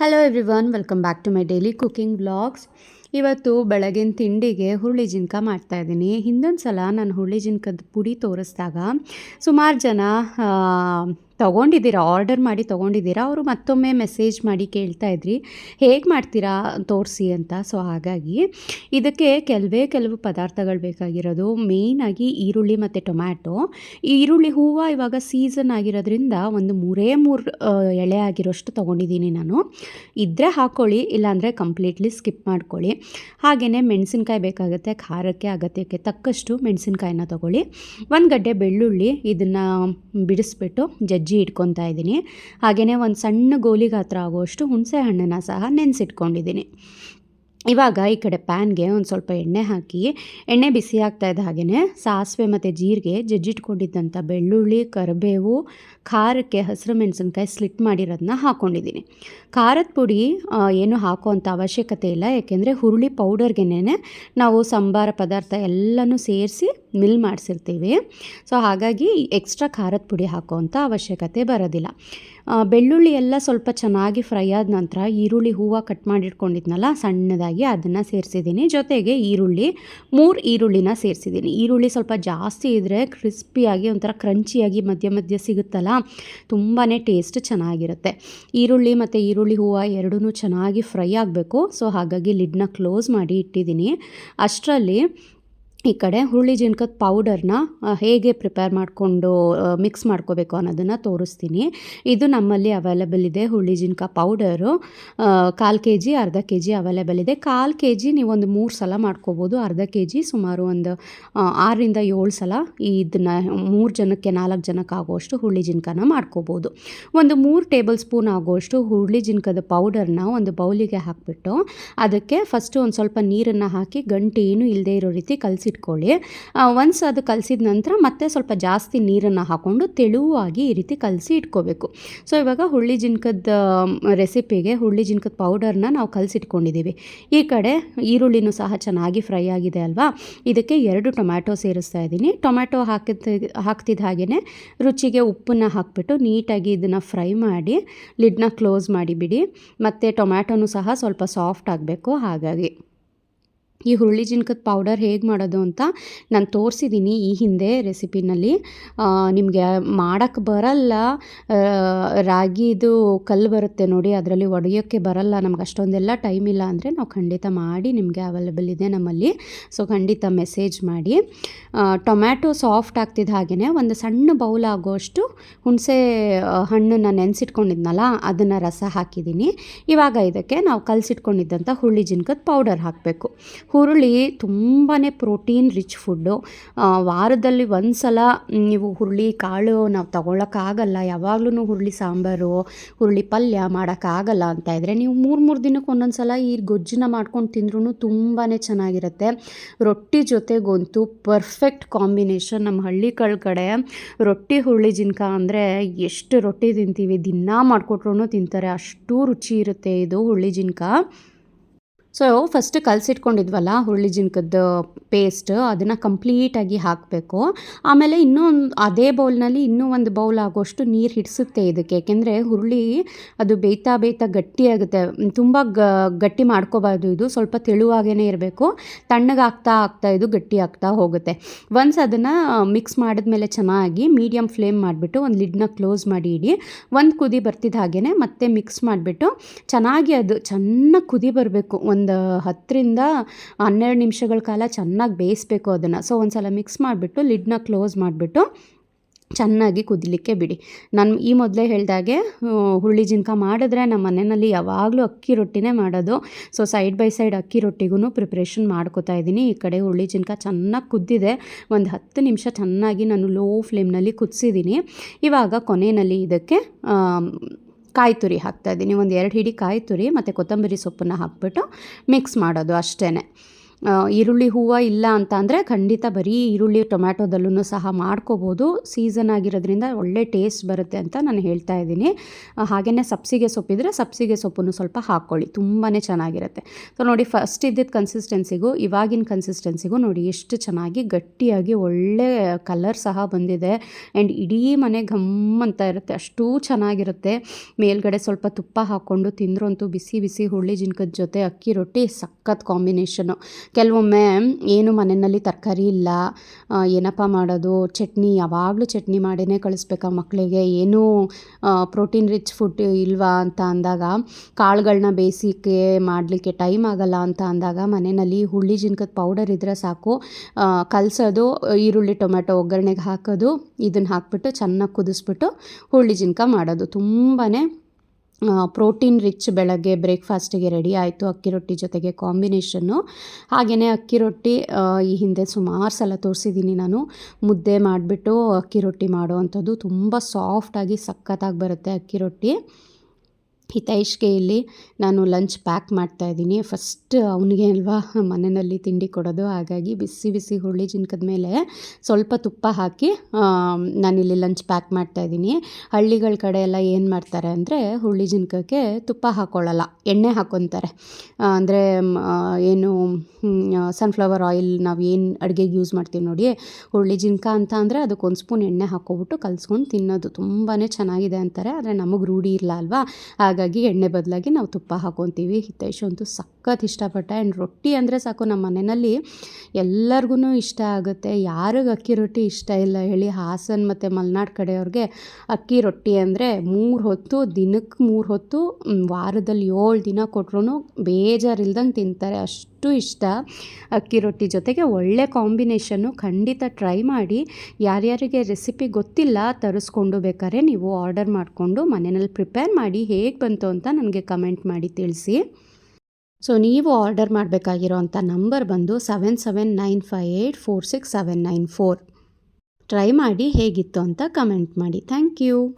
Hello everyone welcome back to my daily cooking blogs ಇವತ್ತು ಬೆಳಗಿನ ತಿಂಡಿಗೆ ಹುರುಳಿ ಜಿನ್ಕ ಮಾಡ್ತಾಯಿದ್ದೀನಿ ಹಿಂದೊಂದು ಸಲ ನಾನು ಹುರುಳಿ ಜಿನ್ಕದ ಪುಡಿ ತೋರಿಸಿದಾಗ ಸುಮಾರು ಜನ ತೊಗೊಂಡಿದ್ದೀರಾ? ಆರ್ಡರ್ ಮಾಡಿ ತೊಗೊಂಡಿದ್ದೀರಾ? ಅವರು ಮತ್ತೊಮ್ಮೆ ಮೆಸೇಜ್ ಮಾಡಿ ಕೇಳ್ತಾ ಇದ್ರಿ. ಹೇಗೆ ಮಾಡ್ತೀರಾ ತೋರಿಸಿ ಅಂತ. ಸೊ ಹಾಗಾಗಿ ಇದಕ್ಕೆ ಕೆಲವೇ ಕೆಲವು ಪದಾರ್ಥಗಳು ಬೇಕಾಗಿರೋದು. ಮೇಯ್ನಾಗಿ ಈರುಳ್ಳಿ ಮತ್ತು ಟೊಮ್ಯಾಟೊ. ಈರುಳ್ಳಿ ಹೂವು ಇವಾಗ ಸೀಸನ್ ಆಗಿರೋದ್ರಿಂದ ಒಂದು ಮೂರೇ ಮೂರು ಎಳೆ ಆಗಿರೋಷ್ಟು ತೊಗೊಂಡಿದ್ದೀನಿ ನಾನು. ಇದ್ದರೆ ಹಾಕ್ಕೊಳ್ಳಿ ಇಲ್ಲಾಂದರೆ ಕಂಪ್ಲೀಟ್ಲಿ ಸ್ಕಿಪ್ ಮಾಡ್ಕೊಳ್ಳಿ. ಹಾಗೆಯೇ ಮೆಣಸಿನ್ಕಾಯಿ ಬೇಕಾಗುತ್ತೆ, ಖಾರಕ್ಕೆ ಅಗತ್ಯಕ್ಕೆ ತಕ್ಕಷ್ಟು ಮೆಣಸಿನ್ಕಾಯಿನ ತೊಗೊಳ್ಳಿ. ಒಂದು ಗಡ್ಡೆ ಬೆಳ್ಳುಳ್ಳಿ ಇದನ್ನು ಬಿಡಿಸ್ಬಿಟ್ಟು ಜಜ್ಜಿ ಇಟ್ಕೊತಾ ಇದ್ದೀನಿ. ಹಾಗೆಯೇ ಒಂದು ಸಣ್ಣ ಗೋಲಿ ಗಾತ್ರ ಆಗುವಷ್ಟು ಹುಣಸೆ ಹಣ್ಣನ್ನು ಸಹ ನೆನೆಸಿಟ್ಕೊಂಡಿದ್ದೀನಿ. ಇವಾಗ ಈ ಕಡೆ ಪ್ಯಾನ್ಗೆ ಒಂದು ಸ್ವಲ್ಪ ಎಣ್ಣೆ ಹಾಕಿ, ಎಣ್ಣೆ ಬಿಸಿ ಆಗ್ತಾ ಇದ್ದ ಹಾಗೆಯೇ ಸಾಸಿವೆ ಮತ್ತು ಜೀರಿಗೆ ಜಜ್ಜಿಟ್ಕೊಂಡಿದ್ದಂಥ ಬೆಳ್ಳುಳ್ಳಿ, ಕರಿಬೇವು, ಖಾರಕ್ಕೆ ಹಸಿರು ಮೆಣಸಿನ್ಕಾಯಿ ಸ್ಲಿಟ್ ಮಾಡಿರೋದನ್ನ ಹಾಕ್ಕೊಂಡಿದ್ದೀನಿ ಖಾರದ ಪುಡಿ ಏನು ಹಾಕೋವಂಥ ಅವಶ್ಯಕತೆ ಇಲ್ಲ. ಯಾಕೆಂದರೆ ಹುರುಳಿ ಪೌಡರ್ಗೆನೇ ನಾವು ಸಂಬಾರ ಪದಾರ್ಥ ಎಲ್ಲನೂ ಸೇರಿಸಿ ಮಿಲ್ ಮಾಡಿಸಿರ್ತೀವಿ. ಸೊ ಹಾಗಾಗಿ ಎಕ್ಸ್ಟ್ರಾ ಖಾರದ ಪುಡಿ ಹಾಕೋವಂಥ ಅವಶ್ಯಕತೆ ಬರೋದಿಲ್ಲ. ಬೆಳ್ಳುಳ್ಳಿ ಎಲ್ಲ ಸ್ವಲ್ಪ ಚೆನ್ನಾಗಿ ಫ್ರೈ ಆದ ನಂತರ ಈರುಳ್ಳಿ ಹೂವು ಕಟ್ ಮಾಡಿಟ್ಕೊಂಡಿದ್ನಲ್ಲ, ಸಣ್ಣದಾಗಿ ಅದನ್ನು ಸೇರಿಸಿದ್ದೀನಿ. ಜೊತೆಗೆ ಈರುಳ್ಳಿ, ಮೂರು ಈರುಳ್ಳಿನ ಸೇರಿಸಿದ್ದೀನಿ. ಈರುಳ್ಳಿ ಸ್ವಲ್ಪ ಜಾಸ್ತಿ ಇದ್ದರೆ ಕ್ರಿಸ್ಪಿಯಾಗಿ ಒಂಥರ ಕ್ರಂಚಿಯಾಗಿ ಮಧ್ಯ ಮಧ್ಯ ಸಿಗುತ್ತಲ್ಲ ತುಂಬಾ ಟೇಸ್ಟ್ ಚೆನ್ನಾಗಿರುತ್ತೆ. ಈರುಳ್ಳಿ ಮತ್ತು ಈರುಳ್ಳಿ ಹೂವು ಎರಡೂ ಚೆನ್ನಾಗಿ ಫ್ರೈ ಆಗಬೇಕು. ಸೊ ಹಾಗಾಗಿ ಲಿಡ್ನ ಕ್ಲೋಸ್ ಮಾಡಿ ಇಟ್ಟಿದ್ದೀನಿ. ಅಷ್ಟರಲ್ಲಿ ಈ ಕಡೆ ಹುರುಳಿ ಜಿನ್ಕದ ಪೌಡರ್ನ ಹೇಗೆ ಪ್ರಿಪೇರ್ ಮಾಡಿಕೊಂಡು ಮಿಕ್ಸ್ ಮಾಡ್ಕೋಬೇಕು ಅನ್ನೋದನ್ನು ತೋರಿಸ್ತೀನಿ. ಇದು ನಮ್ಮಲ್ಲಿ ಅವೈಲೇಬಲ್ ಇದೆ ಹುರುಳಿ ಜಿನ್ಕ ಪೌಡರು ಕಾಲು ಕೆ ಜಿ ಅರ್ಧ ಕೆ ಜಿ ಅವೈಲೇಬಲ್ ಇದೆ. ಕಾಲು ಕೆ ಜಿ ನೀವೊಂದು ಮೂರು ಸಲ ಮಾಡ್ಕೋಬೋದು. ಅರ್ಧ ಕೆ ಜಿ ಸುಮಾರು ಒಂದು ಆರರಿಂದ ಏಳು ಸಲ ಇದನ್ನ, ಮೂರು ಜನಕ್ಕೆ, ನಾಲ್ಕು ಜನಕ್ಕೆ ಆಗೋಷ್ಟು ಹುರುಳಿ ಜಿನ್ಕನ ಮಾಡ್ಕೋಬೋದು. ಒಂದು ಮೂರು ಟೇಬಲ್ ಸ್ಪೂನ್ ಆಗೋಷ್ಟು ಹುರುಳಿ ಜಿನ್ಕದ ಪೌಡರ್ನ ಒಂದು ಬೌಲಿಗೆ ಹಾಕಿಬಿಟ್ಟು, ಅದಕ್ಕೆ ಫಸ್ಟು ಒಂದು ಸ್ವಲ್ಪ ನೀರನ್ನು ಹಾಕಿ ಗಂಟೆ ಏನು ಇಲ್ಲದೆ ಇರೋ ರೀತಿ ಕಲಸಿಟ್ಕೊಳ್ಳಿ. ಒನ್ಸ್ ಅದು ಕಲಸಿದ ನಂತರ ಮತ್ತೆ ಸ್ವಲ್ಪ ಜಾಸ್ತಿ ನೀರನ್ನು ಹಾಕ್ಕೊಂಡು ತೆಳುವಾಗಿ ಈ ರೀತಿ ಕಲಸಿ ಇಟ್ಕೋಬೇಕು. ಸೊ ಇವಾಗ ಹುಳ್ಳಿ ಜಿನ್ಕದ ರೆಸಿಪಿಗೆ ಹುಳ್ಳಿ ಜಿನ್ಕದ ಪೌಡರ್ನ ನಾವು ಕಲಸಿಟ್ಕೊಂಡಿದ್ದೀವಿ. ಈ ಕಡೆ ಈರುಳ್ಳಿನೂ ಸಹ ಚೆನ್ನಾಗಿ ಫ್ರೈ ಆಗಿದೆ ಅಲ್ವಾ? ಇದಕ್ಕೆ ಎರಡು ಟೊಮ್ಯಾಟೊ ಸೇರಿಸ್ತಾ ಇದ್ದೀನಿ. ಟೊಮ್ಯಾಟೊ ಹಾಕಿದ ಹಾಕ್ತಿದ್ದ ಹಾಗೆಯೇ ರುಚಿಗೆ ಉಪ್ಪನ್ನು ಹಾಕ್ಬಿಟ್ಟು ನೀಟಾಗಿ ಇದನ್ನು ಫ್ರೈ ಮಾಡಿ ಲಿಡ್ನ ಕ್ಲೋಸ್ ಮಾಡಿಬಿಡಿ ಮತ್ತು ಟೊಮ್ಯಾಟೊನೂ ಸಹ ಸ್ವಲ್ಪ ಸಾಫ್ಟ್ ಆಗಬೇಕು ಹಾಗಾಗಿ. ಈ ಹುರುಳಿ ಜಿನ್ಕದ ಪೌಡರ್ ಹೇಗೆ ಮಾಡೋದು ಅಂತ ನಾನು ತೋರಿಸಿದ್ದೀನಿ ಈ ಹಿಂದೆ ರೆಸಿಪಿನಲ್ಲಿ. ನಿಮಗೆ ಮಾಡೋಕ್ಕೆ ಬರಲ್ಲ ರಾಗಿದು ಕಲ್ಲು ಬರುತ್ತೆ ನೋಡಿ, ಅದರಲ್ಲಿ ಒಡೆಯೋಕ್ಕೆ ಬರಲ್ಲ, ನಮ್ಗೆ ಅಷ್ಟೊಂದೆಲ್ಲ ಟೈಮ್ ಇಲ್ಲ ಅಂದರೆ ನಾವು ಖಂಡಿತ ಮಾಡಿ ನಿಮಗೆ ಅವೈಲೇಬಲ್ ಇದೆ ನಮ್ಮಲ್ಲಿ. ಸೊ ಖಂಡಿತ ಮೆಸೇಜ್ ಮಾಡಿ. ಟೊಮ್ಯಾಟೊ ಸಾಫ್ಟ್ ಆಗ್ತಿದ್ದ ಹಾಗೆಯೇ ಒಂದು ಸಣ್ಣ ಬೌಲ್ ಆಗೋಷ್ಟು ಹುಣಸೆ ಹಣ್ಣು ಹಣ್ಣನ್ನು ನೆನೆಸಿಟ್ಕೊಂಡಿದ್ನಲ್ಲ, ಅದನ್ನು ರಸ ಹಾಕಿದ್ದೀನಿ ಇವಾಗ ಇದಕ್ಕೆ ನಾವು ಕಲಸಿಟ್ಕೊಂಡಿದ್ದಂಥ ಹುರುಳಿ ಜಿನ್ಕದ ಪೌಡರ್ ಹಾಕಬೇಕು. ಹುರುಳಿ ತುಂಬಾ ಪ್ರೋಟೀನ್ ರಿಚ್ ಫುಡ್ಡು. ವಾರದಲ್ಲಿ ಒಂದು ಸಲ ನೀವು ಹುರುಳಿ ಕಾಳು ನಾವು ತಗೊಳ್ಳೋಕ್ಕಾಗಲ್ಲ ಯಾವಾಗಲೂ ಹುರುಳಿ ಸಾಂಬಾರು, ಹುರುಳಿ ಪಲ್ಯ ಮಾಡೋಕ್ಕಾಗಲ್ಲ ಅಂತ ಇದ್ದರೆ ನೀವು ಮೂರು ಮೂರು ದಿನಕ್ಕೆ ಒಂದೊಂದು ಸಲ ಈ ಗೊಜ್ಜನ್ನ ಮಾಡ್ಕೊಂಡು ತಿಂದ್ರೂ ತುಂಬಾ ಚೆನ್ನಾಗಿರುತ್ತೆ. ರೊಟ್ಟಿ ಜೊತೆಗಂತೂ ಪರ್ಫೆಕ್ಟ್ ಕಾಂಬಿನೇಷನ್ ನಮ್ಮ ಹಳ್ಳಿ ಕಡೆ ರೊಟ್ಟಿ, ಹುರುಳಿ ಜಿನ್ಕ ಅಂದರೆ ಎಷ್ಟು ರೊಟ್ಟಿ ತಿಂತೀವಿ, ದಿನಾ ಮಾಡಿಕೊಟ್ರೂ ತಿಂತಾರೆ, ಅಷ್ಟು ರುಚಿ ಇರುತ್ತೆ ಇದು ಹುರುಳಿ ಜಿನ್ಕ. ಸೊ ಫಸ್ಟ್ ಕಲಸಿಟ್ಕೊಂಡಿದ್ವಲ್ಲ ಹುರುಳಿ ಜಿನ್ಕದ ಪೇಸ್ಟ್ ಅದನ್ನು ಕಂಪ್ಲೀಟಾಗಿ ಹಾಕಬೇಕು. ಆಮೇಲೆ ಇನ್ನೂ ಒಂದು, ಅದೇ ಬೌಲ್ನಲ್ಲಿ ಇನ್ನೂ ಒಂದು ಬೌಲ್ ಆಗೋಷ್ಟು ನೀರು ಹಿಡಿಸುತ್ತೆ ಇದಕ್ಕೆ. ಏಕೆಂದರೆ ಹುರುಳಿ ಅದು ಬೇಯ್ತಾ ಬೇಯ್ತಾ ಗಟ್ಟಿಯಾಗುತ್ತೆ ತುಂಬ ಗಟ್ಟಿ ಮಾಡ್ಕೋಬಾರ್ದು ಇದು. ಸ್ವಲ್ಪ ತೆಳುವಾಗೇ ಇರಬೇಕು. ತಣ್ಣಗಾಗ್ತಾ ಆಗ್ತಾ ಇದು ಗಟ್ಟಿ ಆಗ್ತಾ ಹೋಗುತ್ತೆ. ಒನ್ಸ್ ಅದನ್ನು ಮಿಕ್ಸ್ ಮಾಡಿದ್ಮೇಲೆ ಚೆನ್ನಾಗಿ ಮೀಡಿಯಮ್ ಫ್ಲೇಮ್ ಮಾಡಿಬಿಟ್ಟು ಒಂದು ಲಿಡ್ನ ಕ್ಲೋಸ್ ಮಾಡಿ ಇಡಿ. ಒಂದು ಕುದಿ ಬರ್ತಿದ್ದ ಹಾಗೆಯೇ ಮತ್ತೆ ಮಿಕ್ಸ್ ಮಾಡಿಬಿಟ್ಟು ಚೆನ್ನಾಗಿ ಅದು, ಚೆನ್ನಾಗಿ ಕುದಿ ಬರಬೇಕು. ಒಂದು ಹತ್ತರಿಂದ ಹನ್ನೆರಡು ನಿಮಿಷಗಳ ಕಾಲ ಚೆನ್ನಾಗಿ ಬೇಯಿಸ್ಬೇಕು ಅದನ್ನು. ಸೊ ಒಂದು ಸಲ ಮಿಕ್ಸ್ ಮಾಡಿಬಿಟ್ಟು ಲಿಡ್ನ ಕ್ಲೋಸ್ ಮಾಡಿಬಿಟ್ಟು ಚೆನ್ನಾಗಿ ಕುದಿಲಿಕ್ಕೆ ಬಿಡಿ. ನಾನು ಈ ಮೊದಲೇ ಹೇಳಿದಾಗೆ ಹುರುಳಿ ಜಿನ್ಕ ಮಾಡಿದ್ರೆ ನಮ್ಮ ಮನೆಯಲ್ಲಿ ಯಾವಾಗಲೂ ಅಕ್ಕಿ ರೊಟ್ಟಿನೇ ಮಾಡೋದು. ಸೊ ಸೈಡ್ ಬೈ ಸೈಡ್ ಅಕ್ಕಿ ರೊಟ್ಟಿಗೂ ಪ್ರಿಪ್ರೇಷನ್ ಮಾಡ್ಕೋತಾ ಇದ್ದೀನಿ. ಈ ಕಡೆ ಹುರುಳಿ ಜಿನ್ಕ ಚೆನ್ನಾಗಿ ಕುದ್ದಿದೆ. ಒಂದು ಹತ್ತು ನಿಮಿಷ ಚೆನ್ನಾಗಿ ನಾನು ಲೋ ಫ್ಲೇಮ್ನಲ್ಲಿ ಕುದಿಸಿದ್ದೀನಿ. ಇವಾಗ ಕೊನೆಯಲ್ಲಿ ಇದಕ್ಕೆ ಕಾಯಿ ತುರಿ ಹಾಕ್ತಾ ಇದ್ದೀನಿ. ಒಂದು ಎರಡು ಹಿಡಿ ಕಾಯಿ ತುರಿ ಮತ್ತು ಕೊತ್ತಂಬರಿ ಸೊಪ್ಪನ್ನು ಹಾಕ್ಬಿಟ್ಟು ಮಿಕ್ಸ್ ಮಾಡೋದು ಅಷ್ಟೇ ಈರುಳ್ಳಿ ಹೂವು ಇಲ್ಲ ಅಂತ ಅಂದರೆ ಖಂಡಿತ ಬರೀ ಈರುಳ್ಳಿ ಟೊಮ್ಯಾಟೊದಲ್ಲೂ ಸಹ ಮಾಡ್ಕೋಬೋದು. ಸೀಸನ್ ಆಗಿರೋದ್ರಿಂದ ಒಳ್ಳೆ ಟೇಸ್ಟ್ ಬರುತ್ತೆ ಅಂತ ನಾನು ಹೇಳ್ತಾ ಇದ್ದೀನಿ. ಹಾಗೆಯೇ ಸಬ್ಸಿಗೆ ಸೊಪ್ಪಿದ್ರೆ ಸಬ್ಸಿಗೆ ಸೊಪ್ಪನ್ನು ಸ್ವಲ್ಪ ಹಾಕ್ಕೊಳ್ಳಿ. ತುಂಬಾ ಚೆನ್ನಾಗಿರುತ್ತೆ. ಸೊ ನೋಡಿ ಫಸ್ಟ್ ಇದ್ದಿದ್ದ ಕನ್ಸಿಸ್ಟೆನ್ಸಿಗೂ ಇವಾಗಿನ ಕನ್ಸಿಸ್ಟೆನ್ಸಿಗೂ ನೋಡಿ ಎಷ್ಟು ಚೆನ್ನಾಗಿ ಗಟ್ಟಿಯಾಗಿ ಒಳ್ಳೆ ಕಲರ್ ಸಹ ಬಂದಿದೆ. ಆ್ಯಂಡ್ ಇಡೀ ಮನೆ ಘಮ್ ಅಂತ ಇರುತ್ತೆ. ಅಷ್ಟೂ ಚೆನ್ನಾಗಿರುತ್ತೆ. ಮೇಲ್ಗಡೆ ಸ್ವಲ್ಪ ತುಪ್ಪ ಹಾಕ್ಕೊಂಡು ತಿಂದ್ರಂತೂ ಬಿಸಿ ಬಿಸಿ ಹುಳಿ, ಜಿನ್ಕದ ಜೊತೆ ಅಕ್ಕಿ ರೊಟ್ಟಿ ಸಖತ್ ಕಾಂಬಿನೇಷನು ಕೆಲವೊಮ್ಮೆ ಏನು ಮನೆಯಲ್ಲಿ ತರಕಾರಿ ಇಲ್ಲ ಏನಪ್ಪ ಮಾಡೋದು, ಚಟ್ನಿ ಯಾವಾಗಲೂ ಚಟ್ನಿ ಮಾಡೇ ಕಳಿಸ್ಬೇಕಾ ಮಕ್ಕಳಿಗೆ. ಏನೂ ಪ್ರೋಟೀನ್ ರಿಚ್ ಫುಡ್ ಇಲ್ವಾ ಅಂತ ಅಂದಾಗ ಕಾಳುಗಳನ್ನ ಬೇಯಿಸಿಕೆ ಮಾಡಲಿಕ್ಕೆ ಟೈಮ್ ಆಗಲ್ಲ ಅಂತ ಅಂದಾಗ ಮನೆಯಲ್ಲಿ ಹುಳಿ ಜಿನ್ಕದ ಪೌಡರ್ ಇದ್ದರೆ ಸಾಕು. ಕಲಸೋದು, ಈರುಳ್ಳಿ ಟೊಮೆಟೊ ಒಗ್ಗರಣೆಗೆ ಹಾಕೋದು, ಇದನ್ನು ಹಾಕ್ಬಿಟ್ಟು ಚೆನ್ನಾಗಿ ಕುದಿಸ್ಬಿಟ್ಟು ಹುಳಿ ಜಿನ್ಕ ಮಾಡೋದು. ತುಂಬಾ ಪ್ರೋಟೀನ್ ರಿಚ್ ಬೆಳಗ್ಗೆ ಬ್ರೇಕ್ಫಾಸ್ಟಿಗೆ ರೆಡಿ ಆಯಿತು ಅಕ್ಕಿ ರೊಟ್ಟಿ ಜೊತೆಗೆ ಕಾಂಬಿನೇಷನ್ನು. ಹಾಗೆಯೇ ಅಕ್ಕಿ ರೊಟ್ಟಿ ಈ ಹಿಂದೆ ಸುಮಾರು ಸಲ ತೋರಿಸಿದ್ದೀನಿ ನಾನು. ಮುದ್ದೆ ಮಾಡಿಬಿಟ್ಟು ಅಕ್ಕಿ ರೊಟ್ಟಿ ಮಾಡೋ ಅಂಥದ್ದು ತುಂಬ ಸಾಫ್ಟಾಗಿ ಸಖತ್ತಾಗಿ ಬರುತ್ತೆ ಅಕ್ಕಿ ರೊಟ್ಟಿ. ಹಿತೈಷ್ಗೆ ಇಲ್ಲಿ ನಾನು ಲಂಚ್ ಪ್ಯಾಕ್ ಮಾಡ್ತಾ ಇದ್ದೀನಿ. ಫಸ್ಟ್ ಅವನಿಗೆ ಅಲ್ವಾ ಮನೆಯಲ್ಲಿ ತಿಂಡಿ ಕೊಡೋದು. ಹಾಗಾಗಿ ಬಿಸಿ ಬಿಸಿ ಹುರುಳಿ ಜಿನ್ಕದ ಮೇಲೆ ಸ್ವಲ್ಪ ತುಪ್ಪ ಹಾಕಿ ನಾನಿಲ್ಲಿ ಲಂಚ್ ಪ್ಯಾಕ್ ಮಾಡ್ತಾ ಇದ್ದೀನಿ. ಹಳ್ಳಿಗಳ ಕಡೆ ಎಲ್ಲ ಏನು ಮಾಡ್ತಾರೆ ಅಂದರೆ ಹುರುಳಿ ಜಿನ್ಕಕ್ಕೆ ತುಪ್ಪ ಹಾಕ್ಕೊಳ್ಳಲ್ಲ ಎಣ್ಣೆ ಹಾಕ್ಕೊತಾರೆ ಅಂದರೆ ಏನು ಸನ್ಫ್ಲವರ್ ಆಯಿಲ್ ನಾವು ಏನು ಅಡುಗೆಗೆ ಯೂಸ್ ಮಾಡ್ತೀವಿ ನೋಡಿ, ಹುರುಳಿ ಜಿನ್ಕ ಅಂತ ಅಂದರೆ ಅದಕ್ಕೆ ಒಂದು ಸ್ಪೂನ್ ಎಣ್ಣೆ ಹಾಕ್ಕೊಬಿಟ್ಟು ಕಲಿಸ್ಕೊಂಡು ತಿನ್ನೋದು. ತುಂಬಾ ಚೆನ್ನಾಗಿದೆ ಅಂತಾರೆ. ಆದರೆ ನಮಗೆ ರೂಢಿ ಇಲ್ಲ ಅಲ್ವಾ? ಹಾಗಾಗಿ ಎಣ್ಣೆ ಬದಲಾಗಿ ನಾವು ತುಪ್ಪ ಹಾಕ್ಕೊತೀವಿ ಹಿತೈಷ್ ಅಂತೂ ಸಖತ್ ಇಷ್ಟಪಟ್ಟ. ಆ್ಯಂಡ್ ರೊಟ್ಟಿ ಅಂದರೆ ಸಾಕು ನಮ್ಮ ಮನೆಯಲ್ಲಿ ಎಲ್ಲರಿಗೂ ಇಷ್ಟ ಆಗುತ್ತೆ. ಯಾರಿಗೆ ಅಕ್ಕಿ ರೊಟ್ಟಿ ಇಷ್ಟ ಇಲ್ಲ ಹೇಳಿ ಹಾಸನ್ ಮತ್ತು ಮಲೆನಾಡು ಕಡೆಯವ್ರಿಗೆ ಅಕ್ಕಿ ರೊಟ್ಟಿ ಅಂದರೆ ಮೂರು ಹೊತ್ತು, ದಿನಕ್ಕೆ ಮೂರು ಹೊತ್ತು ವಾರದಲ್ಲಿ ಏಳು ದಿನ ಕೊಟ್ರು ಬೇಜಾರಿಲ್ದಂಗೆ ತಿಂತಾರೆ. ಅಷ್ಟು ಇಷ್ಟ. ಅಕ್ಕಿ ರೊಟ್ಟಿ ಜೊತೆಗೆ ಒಳ್ಳೆ ಕಾಂಬಿನೇಷನ್ನು ಖಂಡಿತ ಟ್ರೈ ಮಾಡಿ. ಯಾರ್ಯಾರಿಗೆ ರೆಸಿಪಿ ಗೊತ್ತಿಲ್ಲ ತರಿಸ್ಕೊಂಡು ಬೇಕಾದ್ರೆ ನೀವು ಆರ್ಡರ್ ಮಾಡಿಕೊಂಡು ಮನೆಯಲ್ಲಿ ಪ್ರಿಪೇರ್ ಮಾಡಿ ಹೇಗೆ ಬಂತು ಅಂತ ನನಗೆ ಕಮೆಂಟ್ ಮಾಡಿ ತಿಳಿಸಿ. ಸೊ, ನೀವು ಆರ್ಡರ್ ಮಾಡಬೇಕಾಗಿರೋ ಅಂಥ ನಂಬರ್ ಬಂದು seven seven nine five eight four six seven nine four. Try ಮಾಡಿ ಹೇಗಿತ್ತು ಅಂತ ಕಮೆಂಟ್ ಮಾಡಿ. Thank you.